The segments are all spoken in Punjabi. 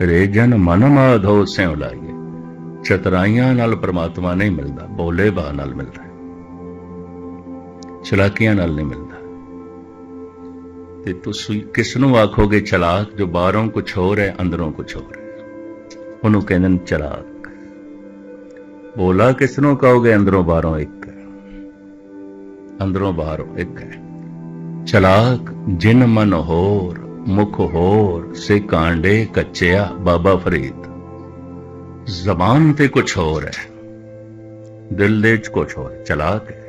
ਰੇਜਨ ਮਨ ਮਾਧੋ ਸਿਉ ਲਾਈਏ। ਚਤਰਾਈਆਂ ਨਾਲ ਪ੍ਰਮਾਤਮਾ ਨਹੀਂ ਮਿਲਦਾ, ਬੋਲੇ ਬਾ ਨਾਲ ਮਿਲਦਾ ਚਲਾਕੀਆਂ ਨਾਲ ਨਹੀਂ ਮਿਲਦਾ। ਤੇ ਤੁਸੀਂ ਕਿਸ ਨੂੰ ਆਖੋਗੇ ਚਲਾਕ, ਜੋ ਬਾਹਰੋਂ ਕੁਝ ਹੋਰ ਹੈ ਅੰਦਰੋਂ ਕੁਝ ਹੋਰ ਹੈ ਉਹਨੂੰ ਕਹਿੰਦੇ ਨੇ ਚਲਾਕ। ਬੋਲਾ ਕਿਸ ਨੂੰ ਕਹੋਗੇ, ਅੰਦਰੋਂ ਬਾਹਰੋਂ ਇੱਕ ਅੰਦਰੋਂ ਬਾਹਰੋਂ ਇੱਕ ਹੈ। ਚਲਾਕ ਜਿਨ ਮਨ ਹੋਰ ਮੁਖ ਹੋਰ ਸੇ ਕਾਂਡੇ ਕੱਚਿਆ ਬਾਬਾ ਫਰੀਦ। ਜ਼ਬਾਨ ਤੇ ਕੁਝ ਹੋਰ ਹੈ। ਦਿਲ ਦੇ ਚ ਕੁਝ ਹੋਰ ਚਲਾਕ ਹੈ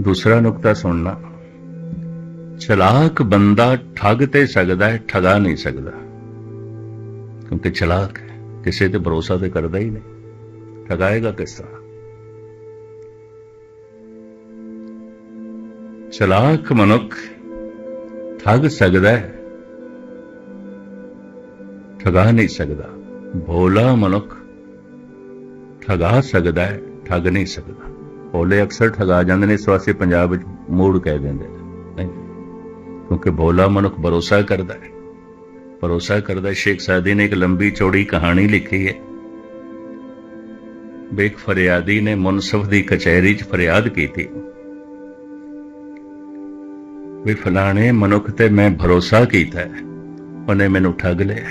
ਦੂਸਰਾ ਨੁਕਤਾ ਸੁਣਨਾ। ਚਲਾਕ ਬੰਦਾ ਠੱਗ ਤੇ ਸਕਦਾ ਹੈ, ਠਗਾ ਨਹੀਂ ਸਕਦਾ। ਕਿਉਂਕਿ ਚਲਾਕ ਹੈ, ਕਿਸੇ ਤੇ ਭਰੋਸਾ ਤੇ ਕਰਦਾ ਹੀ ਨਹੀਂ। ਠਗਾਏਗਾ ਕਿਸ ਤਰ੍ਹਾਂ? ਚਲਾਕ ਮਨੁੱਖ ਠੱਗ ਸਕਦਾ ਹੈ। ਠਗਾ ਨਹੀਂ ਸਕਦਾ। ਭੋਲਾ ਮਨੁੱਖ ਠਗਾ ਸਕਦਾ ਹੈ, ਠੱਗ ਨਹੀਂ ਸਕਦਾ। ਭੋਲੇ ਅਕਸਰ ਠਗਾ ਜਾਂਦੇ ਨੇ, ਇਸ ਵਾਸਤੇ ਪੰਜਾਬ ਵਿੱਚ ਮੂੜ ਕਹਿ ਦਿੰਦੇ ਨੇ। ਕਿਉਂਕਿ ਭੋਲਾ ਮਨੁੱਖ ਭਰੋਸਾ ਕਰਦਾ ਹੈ। ਭਰੋਸਾ ਕਰਦਾ ਸ਼ੇਖ ਸਾਦੀ ਨੇ ਇੱਕ ਲੰਬੀ ਚੌੜੀ ਕਹਾਣੀ ਲਿਖੀ ਹੈ। ਬੇਕ ਫਰਿਆਦੀ ਨੇ ਮੁਨਸਫ ਦੀ ਕਚਹਿਰੀ 'ਚ ਫਰਿਆਦ ਕੀਤੀ। ਵੀ ਫਲਾਣੇ ਮਨੁੱਖ ਤੇ ਮੈਂ ਭਰੋਸਾ ਕੀਤਾ ਹੈ। ਉਹਨੇ ਮੈਨੂੰ ਠੱਗ ਲਿਆ।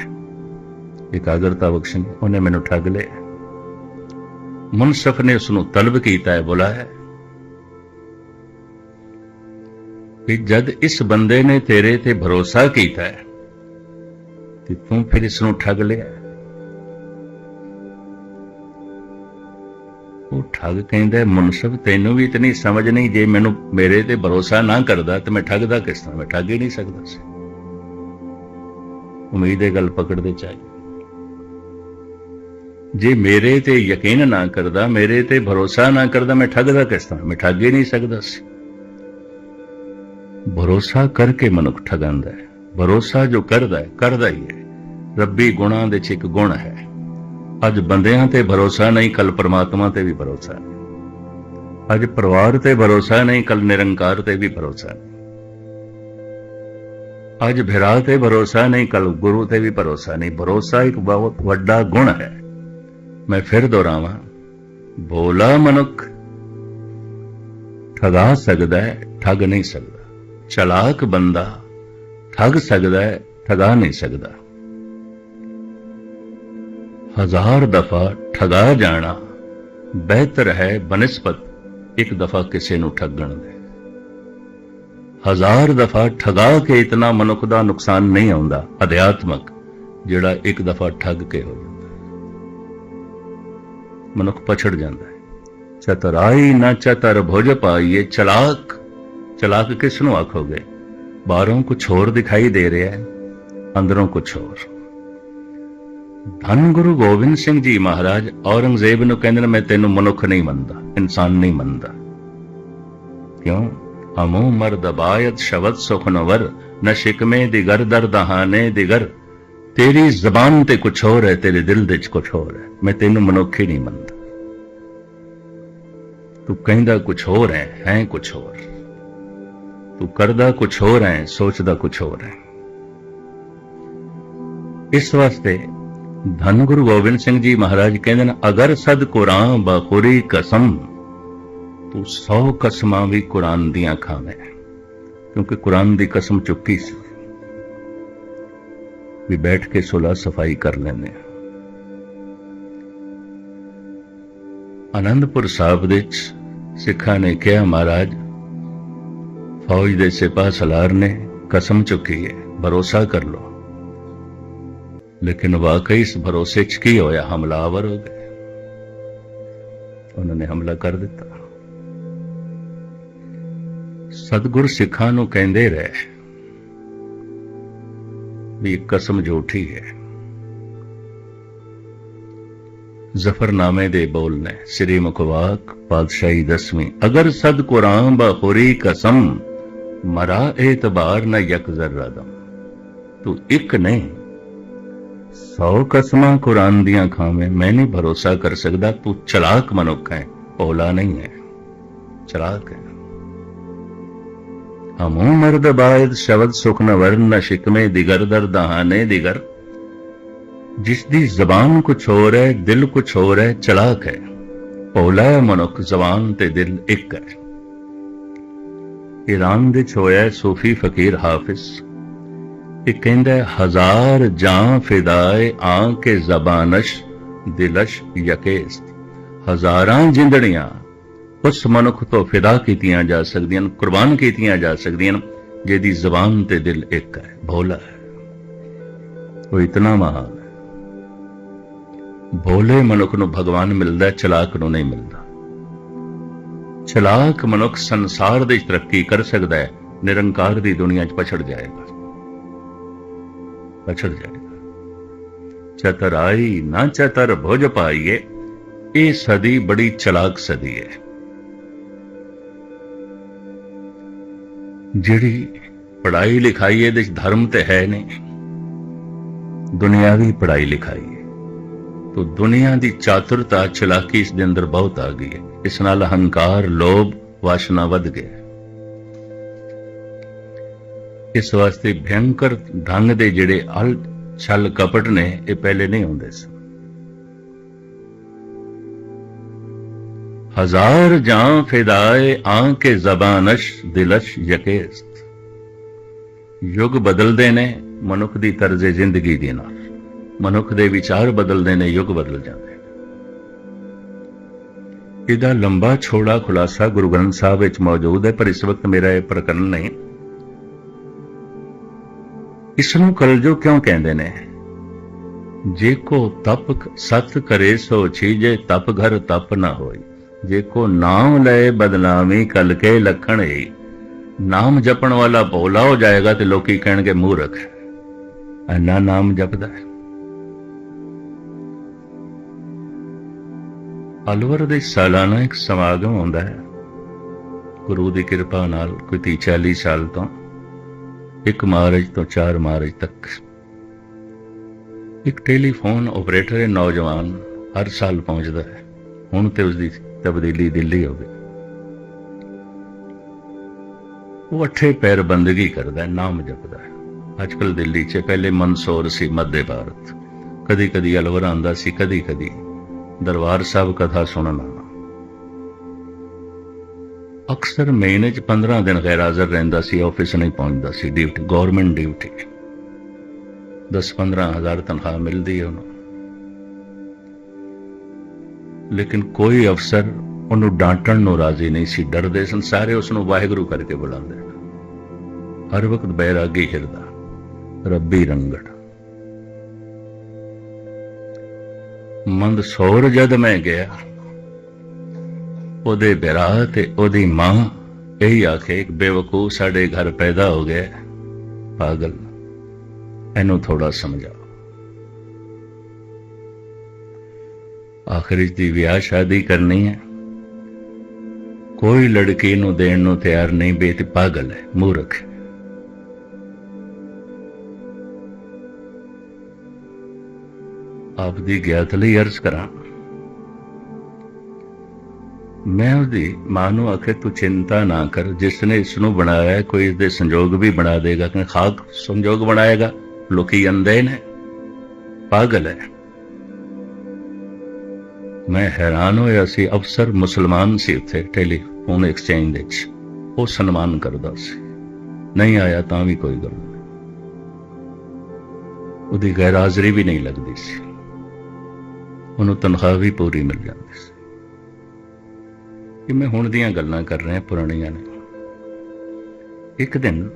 ਇਕਾਗਰਤਾ ਬਖਸ਼ਣ ਉਹਨੇ ਮੈਨੂੰ ਠੱਗ ਲਿਆ। ਮੁਨਸਫ ਨੇ ਉਸ ਨੂੰ ਤਲਬ ਕੀਤਾ ਹੈ, ਬੁਲਾਇਆ ਵੀ ਜਦ ਇਸ ਬੰਦੇ ਨੇ ਤੇਰੇ ਤੇ ਭਰੋਸਾ ਕੀਤਾ ਹੈ, ਤੇ ਤੂੰ ਫਿਰ ਇਸ ਨੂੰ ਠੱਗ ਲਿਆ। ਠੱਗ ਕਹਿੰਦਾ ਹੈ, ਤੈਨੂੰ ਵੀ ਇਤਨੀ ਸਮਝ ਨਹੀਂ ਜੇ ਮੈਨੂੰ ਮੇਰੇ ਤੇ ਭਰੋਸਾ ਨਾ ਕਰਦਾ ਤੇ ਮੈਂ ਠੱਗਦਾ ਕਿਸ ਤਰ੍ਹਾਂ? ਮੈਂ ਠੱਗ ਹੀ ਨਹੀਂ ਸਕਦਾ ਸੀ। ਉਮੀਦ ਇਹ ਗੱਲ ਪਕੜਦੇ ਚਾਹੀਏ ਜੇ ਮੇਰੇ ਤੇ ਯਕੀਨ ਨਾ ਕਰਦਾ ਮੇਰੇ ਤੇ ਭਰੋਸਾ ਨਾ ਕਰਦਾ ਮੈਂ ਠੱਗਦਾ ਕਿਸ ਤਰ੍ਹਾਂ? ਮੈਂ ਠੱਗ ਹੀ ਨਹੀਂ ਸਕਦਾ ਸੀ। ਭਰੋਸਾ ਕਰਕੇ ਮਨੁੱਖ ਠਗਾਂਦਾ ਹੈ। ਭਰੋਸਾ ਜੋ ਕਰਦਾ ਹੈ ਕਰਦਾ ਹੀ ਹੈ। ਰੱਬੀ ਗੁਣਾਂ ਦੇ ਚ ਇੱਕ ਗੁਣ ਹੈ। ਅੱਜ ਬੰਦਿਆਂ ਤੇ ਭਰੋਸਾ ਨਹੀਂ ਕੱਲ ਪਰਮਾਤਮਾ ਤੇ ਵੀ ਭਰੋਸਾ ਨਹੀਂ ਅੱਜ ਪਰਿਵਾਰ ਤੇ ਭਰੋਸਾ ਨਹੀਂ ਕੱਲ ਨਿਰੰਕਾਰ ਤੇ ਵੀ ਭਰੋਸਾ ਨਹੀਂ ਅੱਜ ਭਰਾ ਤੇ ਭਰੋਸਾ ਨਹੀਂ ਕੱਲ ਗੁਰੂ ਤੇ ਵੀ ਭਰੋਸਾ ਨਹੀਂ। ਭਰੋਸਾ ਇੱਕ ਬਹੁਤ ਵੱਡਾ ਗੁਣ ਹੈ। ਮੈਂ ਫਿਰ ਦੁਹਰਾਵਾਂ ਭੋਲਾ ਮਨੁੱਖ, ਠਗਾ ਸਕਦਾ ਹੈ, ਠੱਗ ਨਹੀਂ ਸਕਦਾ। ਚਲਾਕ ਬੰਦਾ, ਠੱਗ ਸਕਦਾ ਹੈ, ਠਗਾ ਨਹੀਂ ਸਕਦਾ। ਹਜ਼ਾਰ ਦਫਾ ਠਗਾ ਜਾਣਾ। ਬਿਹਤਰ ਹੈ ਬਨਸਪਤ ਇੱਕ ਦਫਾ ਕਿਸੇ ਨੂੰ ਠੱਗਣ ਦੇ। ਹਜ਼ਾਰ ਦਫਾ ਠਗਾ ਕੇ ਇਤਨਾ ਮਨੁੱਖ ਦਾ ਨੁਕਸਾਨ ਨਹੀਂ ਆਉਂਦਾ, ਅਧਿਆਤਮਕ, ਜਿਹੜਾ ਇੱਕ ਦਫਾ ਠੱਗ ਕੇ ਹੋ ਜਾਂਦਾ। ਮਨੁੱਖ ਪਛੜ ਜਾਂਦਾ ਹੈ। ਚਤਰਾਈ ਨਾ ਚਤਰ ਭੁਜ ਪਾਈਏ ਚਲਾਕ। ਚਲਾਕ ਕਿਸ ਨੂੰ ਆਖੋਗੇ? ਬਾਹਰੋਂ ਕੁਝ ਹੋਰ ਦਿਖਾਈ ਦੇ ਰਿਹਾ ਹੈ, ਅੰਦਰੋਂ ਕੁਝ ਹੋਰ। ਧੰਨ ਗੁਰੂ ਗੋਬਿੰਦ ਸਿੰਘ ਜੀ ਮਹਾਰਾਜ, ਔਰੰਗਜ਼ੇਬ ਨੂੰ ਕਹਿੰਦੇ ਨੇ, ਮੈਂ ਤੈਨੂੰ ਮਨੁੱਖ ਨਹੀਂ ਮੰਨਦਾ, ਇਨਸਾਨ ਨਹੀਂ ਮੰਨਦਾ। ਕਿਉਂ? ਹਮੋ ਮਰਦ ਬਾਇਤ ਸ਼ਬਦ ਸੁਖਨਵਰ ਨ ਸ਼ਿਕਮੇ ਦਿਗਰ ਦਰ ਦਹਾਨੇ ਦਿਗਰ। ਤੇਰੀ ਜ਼ਬਾਨ ਤੇ ਕੁਝ ਹੋਰ ਹੈ, ਤੇਰੇ ਦਿਲ ਦੇ ਚ ਕੁਝ ਹੋਰ ਹੈ। ਮੈਂ ਤੈਨੂੰ ਮਨੁੱਖ ਹੀ ਨਹੀਂ ਮੰਨਦਾ। ਤੂੰ ਕਹਿੰਦਾ ਕੁਝ ਹੋਰ ਹੈ ਹੈ ਕੁਝ ਹੋਰ। ਤੂੰ ਕਰਦਾ ਕੁਝ ਹੋਰ ਹੈ, ਸੋਚਦਾ ਕੁਝ ਹੋਰ ਹੈ। ਇਸ ਵਾਸਤੇ ਧੰਨ ਗੁਰੂ ਗੋਬਿੰਦ ਸਿੰਘ ਜੀ ਮਹਾਰਾਜ ਕਹਿੰਦੇ ਨੇ, ਅਗਰ ਸਦ ਕੁਰਾਂ ਬਖੁਰੀ ਕਸਮ, ਤੂੰ 100 ਕਸਮਾਂ ਵੀ ਕੁਰਾਨ ਦੀਆਂ ਖਾਵੇਂ। ਕਿਉਂਕਿ ਕੁਰਾਨ ਦੀ ਕਸਮ ਚੁੱਕੀ ਸੀ। ਵੀ ਬੈਠ ਕੇ ਸੁਲਾ ਸਫ਼ਾਈ ਕਰ ਲੈਂਦੇ ਆ ਆਨੰਦਪੁਰ ਸਾਹਿਬ ਦੇ ਵਿੱਚ ਸਿੱਖਾਂ ਨੇ ਕਿਹਾ, ਮਹਾਰਾਜ, ਫੌਜ ਦੇ ਸਿਪਾਹ ਸਲਾਰ ਨੇ ਕਸਮ ਚੁੱਕੀ ਹੈ, ਭਰੋਸਾ ਕਰ ਲਓ। ਲੇਕਿਨ ਵਾਕਈ ਇਸ ਭਰੋਸੇ 'ਚ ਕੀ ਹੋਇਆ? ਹਮਲਾਵਰ ਹੋ ਉਹਨਾਂ ਨੇ ਹਮਲਾ ਕਰ ਦਿੱਤਾ। ਸਤਿਗੁਰ ਸਿੱਖਾਂ ਨੂੰ ਕਹਿੰਦੇ ਰਹੇ ਵੀ ਕਸਮ ਝੂਠੀ ਹੈ। ਜ਼ਫਰਨਾਮੇ ਦੇ ਬੋਲ ਨੇ, ਸ੍ਰੀ ਮੁਖਵਾਕ ਪਾਤਸ਼ਾਹੀ ਦਸਵੀਂ, ਅਗਰ ਸਦ ਕੁਰਾਨ ਬਖੁਰੀ ਕਸਮ, ਮਰਾ ਇਤਬਾਰ ਨ ਯਕ ਜ਼ਰਰਾ ਦਮ ਤੂੰ ਇੱਕ ਨਹੀਂ ਸੌ ਕਸਮਾਂ ਕੁਰਾਨ ਦੀਆਂ ਖਾਵੇਂ। ਮੈਂ ਨਹੀਂ ਭਰੋਸਾ ਕਰ ਸਕਦਾ, ਤੂੰ ਚਲਾਕ ਮਨੁੱਖ ਹੈ, ਭੋਲਾ ਨਹੀਂ ਹੈ। ਚਲਾਕ ਹੈ। ਹਮੂ ਮਰਦ ਬਾਇਦ, ਸ਼ਬਦ ਸੁਖ ਨ ਵਰਨ, ਨ ਸ਼ਿਕਮੇ ਦਿਗਰ ਦਰ, ਦਹਾਨੇ ਦਿਗਰ। ਜਿਸ ਦੀ ਜ਼ਬਾਨ ਕੁਛ ਹੋਰ ਹੈ, ਦਿਲ ਕੁਛ ਹੋਰ ਹੈ, ਚਲਾਕ ਹੈ। ਭੋਲਾ ਹੈ ਮਨੁੱਖ, ਜ਼ਬਾਨ ਤੇ ਦਿਲ ਇੱਕ ਹੈ। ਈਰਾਨ ਦੇ ਹੋਇਆ ਸੂਫੀ ਫਕੀਰ ਹਾਫਿਜ਼। ਇਹ ਕਹਿੰਦਾ ਹਜ਼ਾਰ ਜਾਂ ਫਿਦਾਏ ਆਂ ਕੇ ਜ਼ਬਾਨਸ਼, ਦਿਲਸ਼ ਯਕੇਸ। ਹਜ਼ਾਰਾਂ ਜਿੰਦੜੀਆਂ ਉਸ ਮਨੁੱਖ ਤੋਂ ਫਿਦਾ ਕੀਤੀਆਂ ਜਾ ਸਕਦੀਆਂ ਹਨ, ਕੁਰਬਾਨ ਕੀਤੀਆਂ ਜਾ ਸਕਦੀਆਂ ਨੇ ਜਿਹਦੀ ਜ਼ਬਾਨ ਤੇ ਦਿਲ ਇੱਕ ਹੈ, ਭੋਲਾ ਹੈ। ਉਹ ਇਤਨਾ ਮਹਾਨ ਹੈ। ਭੋਲੇ ਮਨੁੱਖ ਨੂੰ ਭਗਵਾਨ ਮਿਲਦਾ, ਚਲਾਕ ਨੂੰ ਨਹੀਂ ਮਿਲਦਾ। ਚਲਾਕ ਮਨੁੱਖ ਸੰਸਾਰ ਦੇ ਵਿੱਚ ਤਰੱਕੀ ਕਰ ਸਕਦਾ ਹੈ, ਨਿਰੰਕਾਰ ਦੀ ਦੁਨੀਆ 'ਚ ਪਛੜ ਜਾਏਗਾ। ਪਛੜ ਜਾਏਗਾ ਚਤਰਾਈ ਨਾ ਚਤਰ ਭੁਜ ਪਾਈਏ, ਇਹ ਸਦੀ ਬੜੀ ਚਲਾਕ ਸਦੀ ਹੈ। ਜਿਹੜੀ ਪੜ੍ਹਾਈ ਲਿਖਾਈ ਇਹਦੇ ਵਿੱਚ ਧਰਮ ਤੇ ਹੈ ਨਹੀਂ। ਦੁਨਿਆਵੀ ਪੜ੍ਹਾਈ ਲਿਖਾਈ ਹੈ। ਤੋ ਦੁਨੀਆ ਦੀ ਚਾਤੁਰਤਾ ਚਲਾਕੀ ਇਸ ਦੇ ਅੰਦਰ ਬਹੁਤ ਆ ਗਈ ਹੈ। ਇਸ ਨਾਲ ਹੰਕਾਰ ਲੋਭ, ਵਾਸ਼ਨਾ ਵੱਧ ਗਿਆ ਇਸ ਵਾਸਤੇ ਭਿਆਨਕ ਢੰਗ ਦੇ ਜਿਹੜੇ ਅਲ ਛਲ ਕਪਟ ਨੇ, ਇਹ ਪਹਿਲੇ ਨਹੀਂ ਹੁੰਦੇ ਸਨ। ਹਜ਼ਾਰ ਜਾਂ ਫਿਦਾਏ ਆਂ ਜ਼ਬਾਨਸ਼ ਦਿਲਸ਼ ਯਕੇਸਤ। ਯੁੱਗ ਬਦਲਦੇ ਨੇ, ਮਨੁੱਖ ਦੀ ਤਰਜ਼ੇ ਜ਼ਿੰਦਗੀ ਦੇ ਨਾਲ। ਮਨੁੱਖ ਦੇ ਵਿਚਾਰ ਬਦਲਦੇ ਨੇ, ਯੁੱਗ ਬਦਲ ਜਾਂਦੇ ਨੇ। ਇਹਦਾ ਲੰਬਾ ਛੋੜਾ ਖੁਲਾਸਾ ਗੁਰੂ ਗ੍ਰੰਥ ਸਾਹਿਬ ਵਿੱਚ ਮੌਜੂਦ ਹੈ, ਪਰ ਇਸ ਵਕਤ ਮੇਰਾ ਇਹ ਪ੍ਰਕਰਨ ਨਹੀਂ। ਇਸ ਨੂੰ ਕਲਜੋ ਕਿਉਂ ਕਹਿੰਦੇ ਨੇ? ਜੇ ਕੋ ਤਪ ਸਤ ਕਰੇ ਸੋ ਛੀਜੇ, ਤਪ ਘਰ ਤਪ ਨਾ ਹੋਈ। ਜੇ ਕੋ ਨਾਮ ਲਏ ਬਦਨਾਮੀ ਕਲ ਕੇ ਲਖਣ ਏ ਨਾਮ ਜਪਣ ਵਾਲਾ ਭੋਲਾ ਹੋ ਜਾਏਗਾ ਤੇ ਲੋਕੀ ਕਹਿਣਗੇ ਮੂਰਖ ਹੈ। ਨਾਮ ਜਪਦਾ ਹੈ। ਅਲਵਰ ਦੇ ਸਾਲਾਨਾ ਇੱਕ ਸਮਾਗਮ ਹੁੰਦਾ ਹੈ। ਗੁਰੂ ਦੀ ਕਿਰਪਾ ਨਾਲ ਕੋਈ 30 40 ਸਾਲ ਤੋਂ ਇੱਕ ਮਾਰਚ ਤੋਂ ਚਾਰ ਮਾਰਚ ਤੱਕ। ਇੱਕ ਟੈਲੀਫੋਨ ਆਪਰੇਟਰ ਹੈ ਨੌਜਵਾਨ ਹਰ ਸਾਲ ਪਹੁੰਚਦਾ ਹੈ। ਹੁਣ ਤੇ ਉਸ ਦੀ ਤਬਦੀਲੀ ਦਿੱਲੀ ਹੋ ਗਈ। ਉਹ ਅੱਠੇ ਪੈਰ ਬੰਦਗੀ ਕਰਦਾ ਹੈ, ਨਾਮ ਜਪਦਾ ਹੈ। ਅੱਜਕੱਲ ਦਿੱਲੀ 'ਚ ਪਹਿਲੇ ਮਨਸੌਰ ਸੀ ਮੱਧ ਭਾਰਤ। ਕਦੀ ਕਦੀ ਅਲਵਰ ਆਂਦਾ ਸੀ ਕਦੀ ਕਦੀ ਦਰਬਾਰ ਸਾਹਿਬ ਕਥਾ ਸੁਣਨਾ। ਅਕਸਰ ਮਹੀਨੇ 'ਚ 15 ਦਿਨ ਗੈਰ ਹਾਜ਼ਰ ਰਹਿੰਦਾ ਸੀ, ਆਫਿਸ ਨਹੀਂ ਪਹੁੰਚਦਾ ਸੀ, ਡਿਊਟੀ ਗਵਰਨਮੈਂਟ ਡਿਊਟੀ। 10-15 ਹਜ਼ਾਰ ਤਨਖਾਹ ਮਿਲਦੀ ਹੈ ਉਹਨੂੰ। ਲੇਕਿਨ ਕੋਈ ਅਫਸਰ ਉਹਨੂੰ ਡਾਂਟਣ ਨੂੰ ਰਾਜ਼ੀ ਨਹੀਂ ਸੀ, ਡਰਦੇ ਸਨ, ਸਾਰੇ ਉਸ ਨੂੰ ਵਾਹਿਗੁਰੂ ਕਰਕੇ ਬੁਲਾਉਂਦੇ ਹਰ ਵਕਤ ਬੈਰਾਗੀ ਹਿਰਦਾ, ਰੱਬੀ ਰੰਗੜ। ਮੰਦ ਸੌਰ ਜਦ ਮੈਂ ਗਿਆ ਉਹਦੇ ਬਿਰਾ ਤੇ ਉਹਦੀ ਮਾਂ ਇਹੀ ਆਖੇ, ਇੱਕ ਬੇਵਕੂਫ ਸਾਡੇ ਘਰ ਪੈਦਾ ਹੋ ਗਿਆ ਪਾਗਲ, ਇਹਨੂੰ ਥੋੜਾ ਸਮਝਾਓ। ਆਖਰੀ ਦੀ ਵਿਆਹ ਸ਼ਾਦੀ ਕਰਨੀ ਹੈ। ਕੋਈ ਲੜਕੀ ਨੂੰ ਦੇਣ ਨੂੰ ਤਿਆਰ ਨਹੀਂ, ਬੇਤ ਪਾਗਲ ਹੈ, ਮੂਰਖ ਆਪ ਦੀ ਗਿਆਤ ਲਈ ਅਰਜ਼ ਕਰਾਂ। ਮੈਂ ਉਹਦੀ ਮਾਂ ਨੂੰ ਆਖੇ ਤੂੰ ਚਿੰਤਾ ਨਾ ਕਰ। ਜਿਸ ਨੇ ਇਸ ਨੂੰ ਬਣਾਇਆ, ਕੋਈ ਇਸ ਦੇ ਸੰਜੋਗ ਵੀ ਬਣਾ ਦੇਗਾ। ਕਿ ਖਾਕ ਸੰਯੋਗ ਬਣਾਏਗਾ। ਲੋਕੀ ਅੰਦੇ ਨੇ। ਪਾਗਲ ਹੈ। ਮੈਂ ਹੈਰਾਨ ਹੋਇਆ ਸੀ। ਅਫਸਰ ਮੁਸਲਮਾਨ ਸੀ ਉੱਥੇ, ਟੈਲੀਫੋਨ ਐਕਸਚੇਂਜ ਦੇ ਵਿੱਚ। ਉਹ ਸਨਮਾਨ ਕਰਦਾ ਸੀ। ਨਹੀਂ ਆਇਆ ਤਾਂ ਵੀ ਕੋਈ ਗੱਲ ਨਹੀਂ। ਉਹਦੀ ਗੈਰ ਹਾਜ਼ਰੀ ਵੀ ਨਹੀਂ ਲੱਗਦੀ ਸੀ। ਉਹਨੂੰ ਤਨਖਾਹ ਵੀ ਪੂਰੀ ਮਿਲ ਜਾਂਦੀ ਕਿ ਮੈਂ ਹੁਣ ਦੀਆਂ ਗੱਲਾਂ ਕਰ ਰਿਹਾ ਪੁਰਾਣੀਆਂ ਨੇ। ਇੱਕ ਦਿਨ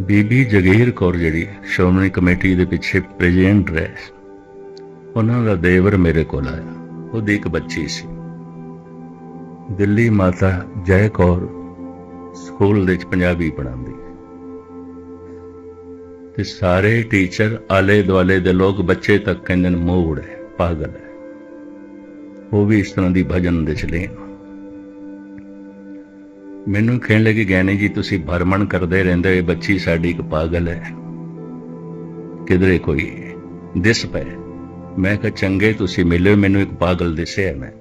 ਬੀਬੀ ਜਗੀਰ ਕੌਰ ਜਿਹੜੀ ਸ਼੍ਰੋਮਣੀ ਕਮੇਟੀ ਦੇ ਪਿੱਛੇ ਪ੍ਰੈਜ਼ੀਡੈਂਟ ਰਹੇ ਉਹਨਾਂ ਦਾ ਦੇਵਰ ਮੇਰੇ ਕੋਲ ਆਇਆ। ਉਹਦੀ ਇੱਕ ਬੱਚੀ ਸੀ। ਦਿੱਲੀ ਮਾਤਾ ਜੈ ਕੌਰ ਸਕੂਲ ਦੇ ਵਿੱਚ ਪੰਜਾਬੀ ਪੜ੍ਹਾਉਂਦੀ ਤੇ ਸਾਰੇ ਟੀਚਰ ਆਲੇ ਦੁਆਲੇ ਦੇ ਲੋਕ ਬੱਚੇ ਤੱਕ ਕਹਿੰਦੇ ਨੇ, ਮੂੜ ਹੈ, ਪਾਗਲ ਹੈ। ਉਹ ਵੀ ਇਸ ਤਰ੍ਹਾਂ ਦੀ ਭਜਨ ਦੇ ਚਲੇ ਮੈਨੂੰ ਕਹਿਣ ਲੱਗੇ ਗਿਆਨੀ ਜੀ, ਤੁਸੀਂ ਭਰਮਣ ਕਰਦੇ ਰਹਿੰਦੇ ਹੋ, ਇਹ ਬੱਚੀ ਸਾਡੀ ਇੱਕ ਪਾਗਲ ਹੈ। ਕਿਧਰੇ ਕੋਈ ਦਿਸ ਪਏ। ਮੈਂ ਕਿਹਾ, ਚੰਗੇ ਤੁਸੀਂ ਮਿਲੇ ਮੈਨੂੰ ਇੱਕ ਪਾਗਲ ਦਿਸਿਆ ਮੈਂ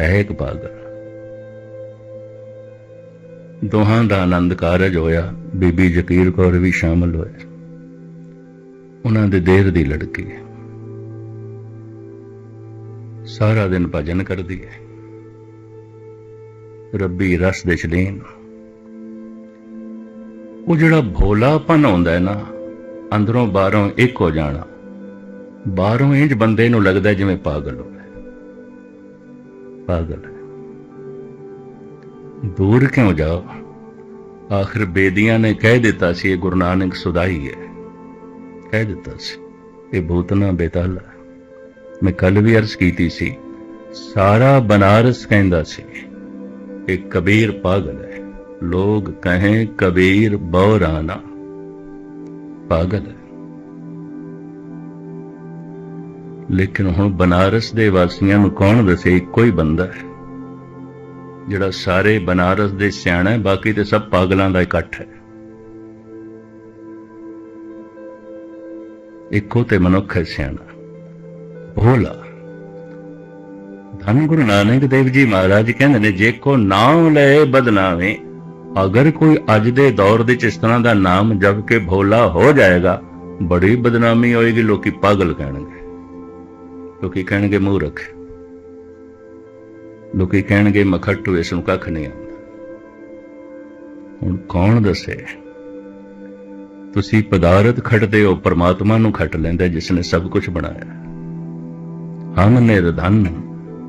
ਹੈ ਇੱਕ ਪਾਗਲ। ਦੋਹਾਂ ਦਾ ਆਨੰਦ ਕਾਰਜ ਹੋਇਆ, ਬੀਬੀ ਜਕੀਰ ਕੌਰ ਵੀ ਸ਼ਾਮਲ ਹੋਏ। ਉਹਨਾਂ ਦੇ ਦੇਰ ਦੀ ਲੜਕੀ। ਸਾਰਾ ਦਿਨ ਭਜਨ ਕਰਦੀ ਹੈ। ਰੱਬੀ ਰਸ ਦੇ ਚਲੀਨ ਉਹ ਜਿਹੜਾ ਭੋਲਾਪਨ ਹੁੰਦਾ ਹੈ ਨਾ, ਅੰਦਰੋਂ ਬਾਹਰੋਂ ਇੱਕ ਹੋ ਜਾਣਾ। ਬਾਹਰੋਂ ਇੰਜ ਬੰਦੇ ਨੂੰ ਲੱਗਦਾ ਜਿਵੇਂ ਪਾਗਲ ਹੋਵੇ ਪਾਗਲ ਹੈ। ਦੂਰ ਕਿਉਂ ਜਾਓ? ਆਖਰ ਬੇਦੀਆਂ ਨੇ ਕਹਿ ਦਿੱਤਾ ਸੀ, ਇਹ ਗੁਰੂ ਨਾਨਕ ਸੁਦਾਈ ਹੈ। ਕਹਿ ਦਿੱਤਾ ਸੀ, ਇਹ ਭੂਤਨਾ ਬੇਤਾਲਾ ਮੈਂ ਕੱਲ ਵੀ ਅਰਜ਼ ਕੀਤੀ ਸੀ। ਸਾਰਾ ਬਨਾਰਸ ਕਹਿੰਦਾ ਸੀ ਕਿ ਕਬੀਰ ਪਾਗਲ ਹੈ। ਲੋਗ ਕਹੇ ਕਬੀਰ ਬੌਰਾਨਾ। ਪਾਗਲ ਹੈ। ਲੇਕਿਨ ਹੁਣ ਬਨਾਰਸ ਦੇ ਵਾਸੀਆਂ ਨੂੰ ਕੌਣ ਦੱਸੇ ਇੱਕੋ ਹੀ ਬੰਦਾ ਹੈ? ਜਿਹੜਾ ਸਾਰੇ ਬਨਾਰਸ ਦੇ ਸਿਆਣਾ ਬਾਕੀ ਤੇ ਸਭ ਪਾਗਲਾਂ ਦਾ ਇਕੱਠ ਹੈ। ਇੱਕੋ ਤੇ ਮਨੁੱਖ ਹੈ ਸਿਆਣਾ। ਭੋਲਾ। ਧੰਨ ਗੁਰੂ ਨਾਨਕ ਦੇਵ ਜੀ ਮਹਾਰਾਜ ਕਹਿੰਦੇ ਨੇ, ਜੇ ਕੋ ਨਾਮ ਲਏ ਬਦਨਾਵੇਂ, ਅਗਰ ਕੋਈ ਅੱਜ ਦੇ ਦੌਰ ਦੇ ਚ ਇਸ ਤਰ੍ਹਾਂ ਦਾ ਨਾਮ ਜਪ ਕੇ ਭੋਲਾ ਹੋ ਜਾਏਗਾ, ਬੜੀ ਬਦਨਾਮੀ ਹੋਏਗੀ, ਲੋਕੀ ਪਾਗਲ ਕਹਿਣਗੇ। ਲੋਕੀ ਕਹਿਣਗੇ ਮੂਰਖ। ਲੋਕੀ ਕਹਿਣਗੇ ਮਖੱਟੂ ਇਸ ਨੂੰ ਕੱਖ ਨਹੀਂ ਆਉਂਦਾ। ਹੁਣ ਕੌਣ ਦੱਸੇ? ਤੁਸੀਂ ਪਦਾਰਥ ਖੱਟਦੇ ਹੋ, ਪਰਮਾਤਮਾ ਨੂੰ ਖੱਟ ਲੈਂਦਾ, ਜਿਸ ਨੇ ਸਭ ਕੁਝ ਬਣਾਇਆ। ਹਮ ਨਿਰਧਨ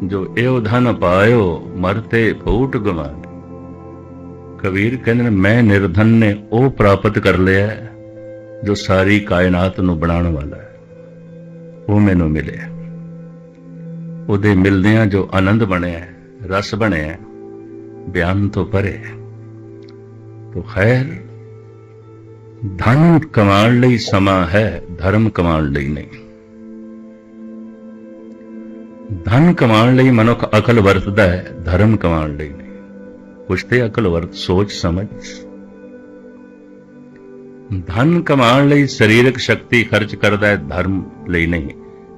ਜੋ ਇਹੋ ਧਨ ਪਾਇਓ ਮਰਤੇ ਫੂਟ ਗਵਾਨ ਕਬੀਰ ਕਹਿੰਦੇ ਨੇ ਮੈਂ ਨਿਰਧਨ ਨੇ ਉਹ ਪ੍ਰਾਪਤ ਕਰ ਲਿਆ ਜੋ ਸਾਰੀ ਕਾਇਨਾਤ ਨੂੰ ਬਣਾਉਣ ਵਾਲਾ ਹੈ ਉਹ ਮੈਨੂੰ ਮਿਲਿਆ ਉਹਦੇ ਮਿਲਦਿਆਂ ਜੋ ਆਨੰਦ ਬਣਿਆ ਰਸ ਬਣਿਆ ਬਿਆਨ ਤੋਂ ਪਰੇ ਹੈ। ਤੋ ਖੈਰ ਧਨ ਕਮਾਉਣ ਲਈ ਸਮਾਂ ਹੈ ਧਰਮ ਕਮਾਉਣ ਲਈ ਨਹੀਂ ਧਨ ਕਮਾਉਣ ਲਈ ਮਨੁੱਖ ਅਕਲ ਵਰਤਦਾ ਹੈ, ਧਰਮ ਕਮਾਉਣ ਲਈ ਨਹੀਂ। ਕੁਛ ਤੇ ਅਕਲ ਵਰਤ, ਸੋਚ ਸਮਝ। ਧਨ ਕਮਾਉਣ ਲਈ ਸਰੀਰਕ ਸ਼ਕਤੀ ਖਰਚ ਕਰਦਾ ਹੈ, ਧਰਮ ਲਈ ਨਹੀਂ।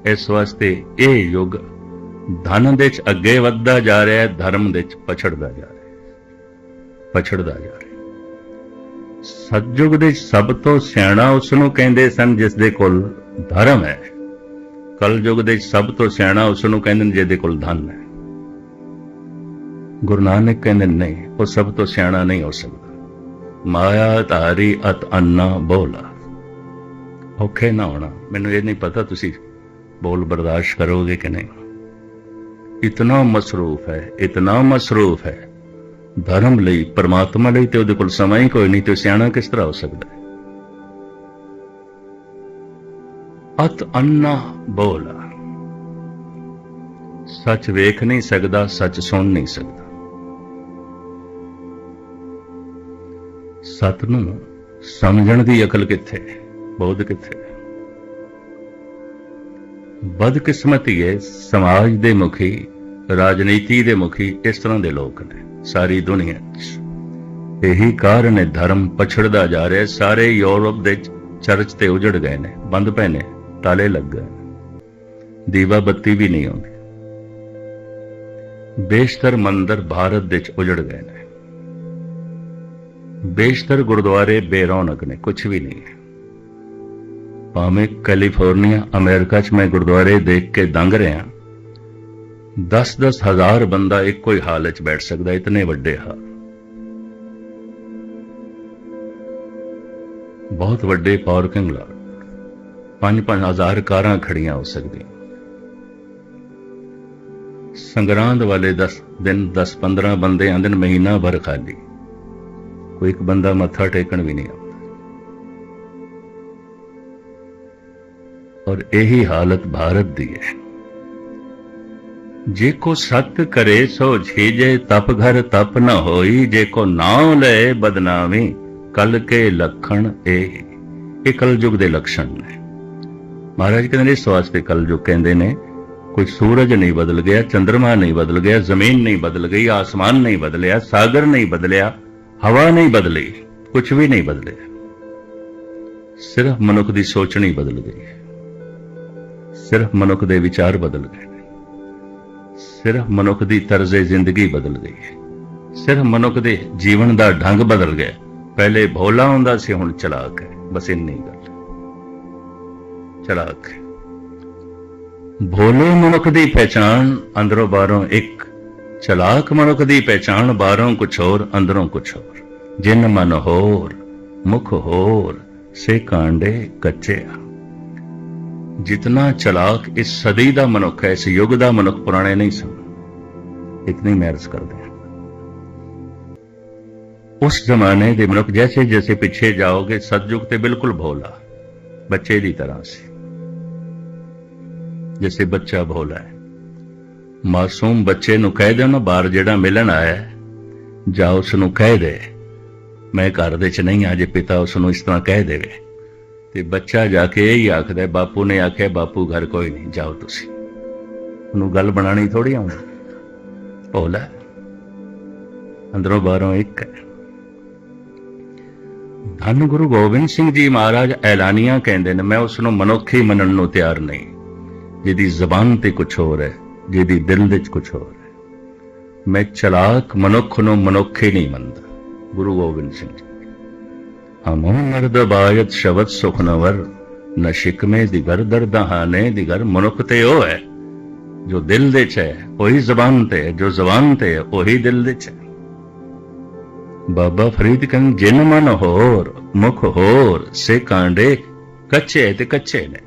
ਇਸ ਵਾਸਤੇ ਇਹ ਯੁੱਗ ਧਨ ਦੇ ਚ ਅੱਗੇ ਵੱਧਦਾ ਜਾ ਰਿਹਾ ਹੈ, ਧਰਮ ਦੇ ਚ ਪਛੜਦਾ ਜਾ ਰਿਹਾ ਹੈ। ਪਛੜਦਾ ਜਾ ਰਿਹਾ ਹੈ। ਸਤਜੁਗ ਦੇ ਸਭ ਤੋਂ ਸਿਆਣਾ ਉਸ ਨੂੰ ਕਹਿੰਦੇ ਸਨ, ਜਿਸ ਦੇ ਕੋਲ ਧਰਮ ਹੈ। ਕਲਯੁਗ ਦੇ ਸਭ ਤੋਂ ਸਿਆਣਾ ਉਸ ਨੂੰ ਕਹਿੰਦੇ ਨੇ ਜਿਹਦੇ ਕੋਲ ਧਨ ਹੈ। ਗੁਰੂ ਨਾਨਕ ਕਹਿੰਦੇ ਨਹੀਂ, ਉਹ ਸਭ ਤੋਂ ਸਿਆਣਾ ਨਹੀਂ ਹੋ ਸਕਦਾ। ਮਾਇਆ ਧਾਰੀ ਅਤ ਅੰਨਾ ਬੋਲਾ। ਔਖੇ ਨਾ ਹੋਣਾ। ਮੈਨੂੰ ਇਹ ਨਹੀਂ ਪਤਾ ਤੁਸੀਂ ਬੋਲ ਬਰਦਾਸ਼ਤ ਕਰੋਗੇ ਕਿ ਨਹੀਂ। ਇਤਨਾ ਮਸਰੂਫ ਹੈ, ਇਤਨਾ ਮਸਰੂਫ ਹੈ। ਧਰਮ ਲਈ, ਪਰਮਾਤਮਾ ਲਈ ਤੇ ਉਹਦੇ ਕੋਲ ਸਮਾਂ ਹੀ ਕੋਈ ਨਹੀਂ ਤੇ ਸਿਆਣਾ ਕਿਸ ਤਰ੍ਹਾਂ ਹੋ ਸਕਦਾ ਹੈ? ਅਤ ਅੰਨਾ ਬੋਲਾ। ਸੱਚ ਵੇਖ ਨਹੀਂ ਸਕਦਾ, ਸੱਚ ਸੁਣ ਨਹੀਂ ਸਕਦਾ। ਸਤ ਨੂੰ ਸਮਝਣ ਦੀ ਅਕਲ ਕਿੱਥੇ? ਬੋਧ ਕਿੱਥੇ? ਬਦਕਿਸਮਤੀ ਹੈ ਸਮਾਜ ਦੇ ਮੁਖੀ, ਰਾਜਨੀਤੀ ਦੇ ਮੁਖੀ, ਇਸ ਤਰ੍ਹਾਂ ਦੇ ਲੋਕ ਨੇ ਸਾਰੀ ਦੁਨੀਆ 'ਚ। ਇਹੀ ਕਾਰਨ ਹੈ ਧਰਮ ਪਛੜਦਾ ਜਾ ਰਿਹਾ, ਸਾਰੇ ਯੂਰਪ ਦੇ ਚਰਚ ਤੇ ਉਜੜ ਗਏ ਨੇ, ਬੰਦ ਪਏ ਨੇ। ਤਾਲੇ ਲੱਗ। ਗਏ ਦੀਵਾ ਬੱਤੀ ਵੀ ਨਹੀਂ ਆਉਂਦੀ। ਬੇਸ਼ਤਰ ਮੰਦਰ ਭਾਰਤ ਦੇ ਚ ਉਜੜ ਗਏ ਨੇ। ਬੇਸ਼ਤਰ ਗੁਰਦੁਆਰੇ ਬੇਰੌਣਕ ਨੇ ਕੁਝ ਵੀ ਨਹੀਂ ਹੈ। ਭਾਵੇਂ ਕੈਲੀਫੋਰਨੀਆ, ਅਮਰੀਕਾ 'ਚ ਮੈਂ ਗੁਰਦੁਆਰੇ ਦੇਖ ਕੇ ਦੰਗ ਰਿਹਾ 10-10 ਹਜ਼ਾਰ ਬੰਦਾ ਇੱਕੋ ਹੀ ਹਾਲ 'ਚ ਬੈਠ ਸਕਦਾ, ਇਤਨੇ ਵੱਡੇ ਹਾਲ। ਬਹੁਤ ਵੱਡੇ ਪਾਰਕਿੰਗ ਲਾਟ 5-5 ਹਜ਼ਾਰ ਕਾਰਾਂ ਖੜੀਆਂ ਹੋ ਸਕਦੀਆਂ। ਸੰਗਰਾਂਦ ਵਾਲੇ 10 ਦਿਨ 10-15 ਬੰਦੇ ਆਂਦੇ ਮਹੀਨਾ ਭਰ ਖਾਲੀ। ਕੋਈ ਇੱਕ ਬੰਦਾ ਮੱਥਾ ਟੇਕਣ ਵੀ ਨਹੀਂ ਆਉਂਦਾ। ਔਰ ਇਹੀ ਹਾਲਤ ਭਾਰਤ ਦੀ ਹੈ। ਜੇ ਕੋ ਸਤ ਕਰੇ ਸੋ ਛੇਜੇ, ਤਪ ਘਰ ਤਪ ਨ ਹੋਈ। ਜੇ ਕੋ ਨਾਮ ਲੈ ਬਦਨਾਮੀ ਕਲ ਕੇ ਲਖਣ ਇਹ। ਇਹ ਕਲਯੁਗ ਦੇ ਲਕਸ਼ਣ ਨੇ। ਮਹਾਰਾਜ ਕਹਿੰਦੇ ਨੇ, ਇਸ ਵਾਸਤੇ ਜੋ ਕਹਿੰਦੇ ਨੇ, ਕੋਈ ਸੂਰਜ ਨਹੀਂ ਬਦਲ ਗਿਆ ਚੰ드ਰਮਾ ਨਹੀਂ ਬਦਲ ਗਿਆ, ਜ਼ਮੀਨ ਨਹੀਂ ਬਦਲ ਗਈ, ਆਸਮਾਨ ਨਹੀਂ ਬਦਲਿਆ, ਸਾਗਰ ਨਹੀਂ ਬਦਲਿਆ, ਹਵਾ ਨਹੀਂ ਬਦਲੀ ਕੁਝ ਵੀ ਨਹੀਂ ਬਦਲਿਆ। ਸਿਰਫ ਮਨੁੱਖ ਦੀ ਸੋਚਣੀ ਬਦਲ ਗਈ। ਸਿਰਫ ਮਨੁੱਖ ਦੇ ਵਿਚਾਰ ਬਦਲ ਗਏ। ਨੇ ਸਿਰਫ ਮਨੁੱਖ ਦੀ ਤਰਜ਼ੇ ਜ਼ਿੰਦਗੀ ਬਦਲ ਗਈ। ਹੈ ਸਿਰਫ ਮਨੁੱਖ ਦੇ ਜੀਵਨ ਦਾ ਢੰਗ ਬਦਲ ਗਿਆ। ਪਹਿਲੇ ਭੋਲਾ ਹੁੰਦਾ ਸੀ, ਹੁਣ ਚਲਾਕ ਹੈ। ਬਸ ਇੰਨੀ ਗੱਲ। ਚਲਾਕ ਹੈ ਭੋਲੇ ਮਨੁੱਖ ਦੀ ਪਛਾਣ ਅੰਦਰੋਂ ਬਾਹਰੋਂ ਇੱਕ, ਚਲਾਕ ਮਨੁੱਖ ਦੀ ਪਛਾਣ ਬਾਹਰੋਂ ਕੁਛ ਹੋਰ, ਅੰਦਰੋਂ ਕੁਛ ਹੋਰ। ਜਿਨ ਮਨ ਹੋਰ, ਮੁਖ ਹੋਰ, ਸੇ ਕਾਂਡੇ ਕੱਚੇ ਆ। ਜਿਤਨਾ ਚਲਾਕ ਇਸ ਸਦੀ ਦਾ ਮਨੁੱਖ ਹੈ, ਇਸ ਯੁੱਗ ਦਾ ਮਨੁੱਖ ਪੁਰਾਣੇ ਨਹੀਂ ਸਨ। ਇਤਨੀ ਮੈਰਜ ਕਰਦੇ ਹਨ ਉਸ ਜ਼ਮਾਨੇ ਦੇ ਮਨੁੱਖ ਜੈਸੇ ਜੈਸੇ ਪਿੱਛੇ ਜਾਓਗੇ, ਸਤਜੁਗ ਤੇ ਬਿਲਕੁਲ ਭੋਲਾ, ਬੱਚੇ ਦੀ ਤਰ੍ਹਾਂ ਸੀ। ਜੈਸੇ ਬੱਚਾ ਭੋਲਾ ਹੈ। ਮਾਸੂਮ ਬੱਚੇ ਨੂੰ ਕਹਿ ਦਿਓ ਨਾ, ਬਾਹਰ ਜਿਹੜਾ ਮਿਲਣ ਆਇਆ ਜਾ ਉਸ ਨੂੰ ਕਹਿ ਦੇ, ਮੈਂ ਘਰ ਦੇ ਚ ਨਹੀਂ ਆ ਜੇ ਪਿਤਾ ਉਸ ਨੂੰ ਇਸ ਤਰ੍ਹਾਂ ਕਹਿ ਦੇਵੇ। ਤੇ ਬੱਚਾ ਜਾ ਕੇ ਇਹ ਹੀ ਆਖਦਾ ਬਾਪੂ ਨੇ ਆਖਿਆ, ਬਾਪੂ ਘਰ ਕੋਈ ਨਹੀਂ, ਜਾਓ ਤੁਸੀਂ। ਉਹਨੂੰ ਗੱਲ ਬਣਾਣੀ ਥੋੜੀ ਆਉਂਦੀ। ਭੋਲਾ ਅੰਦਰੋਂ ਬਾਹਰੋਂ ਇੱਕ ਹੈ। ਧੰਨ ਗੁਰੂ ਗੋਬਿੰਦ ਸਿੰਘ ਜੀ ਮਹਾਰਾਜ, ਐਲਾਨੀਆਂ ਕਹਿੰਦੇ ਨੇ, ਮੈਂ ਉਸ ਨੂੰ ਮਨੁੱਖ ਮੰਨਣ ਨੂੰ ਤਿਆਰ ਨਹੀਂ। ਜਿਹਦੀ ਜ਼ਬਾਨ ਤੇ ਕੁਝ ਹੋਰ ਹੈ, ਜਿਹਦੀ ਦਿਲ ਵਿੱਚ ਕੁਝ ਹੋਰ ਹੈ। ਮੈਂ ਚਲਾਕ ਮਨੁੱਖ ਨੂੰ ਮਨੁੱਖ ਨਹੀਂ ਮੰਨਦਾ। ਗੁਰੂ ਗੋਬਿੰਦ ਸਿੰਘ ਜੀ। ਹਮੋ ਨਰਦ ਬਾਇਤ ਸ਼ਬਦ ਸੁਖਨਵਰ ਨ ਸ਼ਿਕਮੇ ਦਿਗਰ ਦਰਦਹਾਨੇ ਦਿਗਰ, ਮਨੁੱਖ ਤੇ ਉਹ ਹੈ, ਜੋ ਦਿਲ ਦੇ ਚ ਹੈ, ਉਹੀ ਜ਼ਬਾਨ ਤੇ ਹੈ, ਜੋ ਜ਼ਬਾਨ ਤੇ ਹੈ, ਉਹੀ ਦਿਲ ਦੇ ਚ ਹੈ। ਬਾਬਾ ਫਰੀਦ ਕਹਿੰਦੇ ਜਿਨ ਮਨ ਹੋਰ, ਮੁਖ ਹੋਰ, ਸੇ ਕਾਂਡੇ ਕੱਚੇ ਤੇ ਕੱਚੇ ਨੇ।